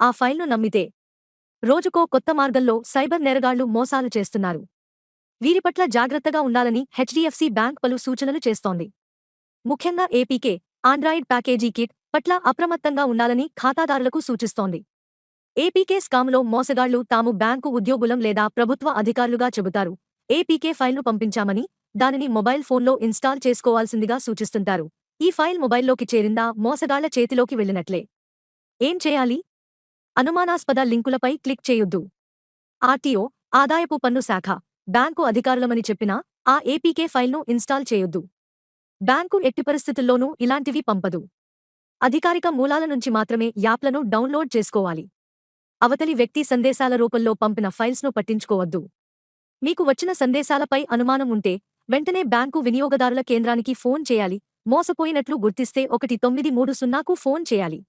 ఆ ఫైల్ను నమ్మితే రోజుకో కొత్త మార్గంలో సైబర్ నేరగాళ్ళు మోసాలు చేస్తున్నారు. వీరి పట్ల జాగ్రత్తగా ఉండాలని హెచ్డిఎఫ్సి బ్యాంక్ పలు సూచనలు చేస్తోంది. ముఖ్యంగా ఏపీకే ఆండ్రాయిడ్ ప్యాకేజీ కిట్ పట్ల అప్రమత్తంగా ఉండాలని ఖాతాదారులకు సూచిస్తోంది. ఏపీకే స్కామ్లో మోసగాళ్ళు తాము బ్యాంకు ఉద్యోగులం లేదా ప్రభుత్వ అధికారులుగా చెబుతారు. ఏపీకే ఫైల్ను పంపించామని దానిని మొబైల్ ఫోన్లో ఇన్స్టాల్ చేసుకోవాల్సిందిగా సూచిస్తుంటారు. ఈ ఫైల్ మొబైల్లోకి చేరిందా మోసగాళ్ళ చేతిలోకి వెళ్ళినట్లే. ఏం చేయాలి? అనుమానాస్పద లింకులపై క్లిక్ చేయొద్దు. ఆర్టీఓ ఆదాయపు పన్ను శాఖ బ్యాంకు అధికారులమని చెప్పినా ఆ ఏపీకే ఫైల్ను ఇన్స్టాల్ చేయొద్దు. బ్యాంకు ఎట్టి పరిస్థితుల్లోనూ ఇలాంటివి పంపదు. అధికారిక మూలాల నుంచి మాత్రమే యాప్లను డౌన్లోడ్ చేసుకోవాలి. అవతలి వ్యక్తి సందేశాల రూపంలో పంపిన ఫైల్స్ను పట్టించుకోవద్దు. మీకు వచ్చిన సందేశాలపై అనుమానం ఉంటే వెంటనే బ్యాంకు వినియోగదారుల కేంద్రానికి ఫోన్ చేయాలి. మోసపోయినట్లు గుర్తిస్తే ఒకటి తొమ్మిది మూడు సున్నాకు ఫోన్ చేయాలి.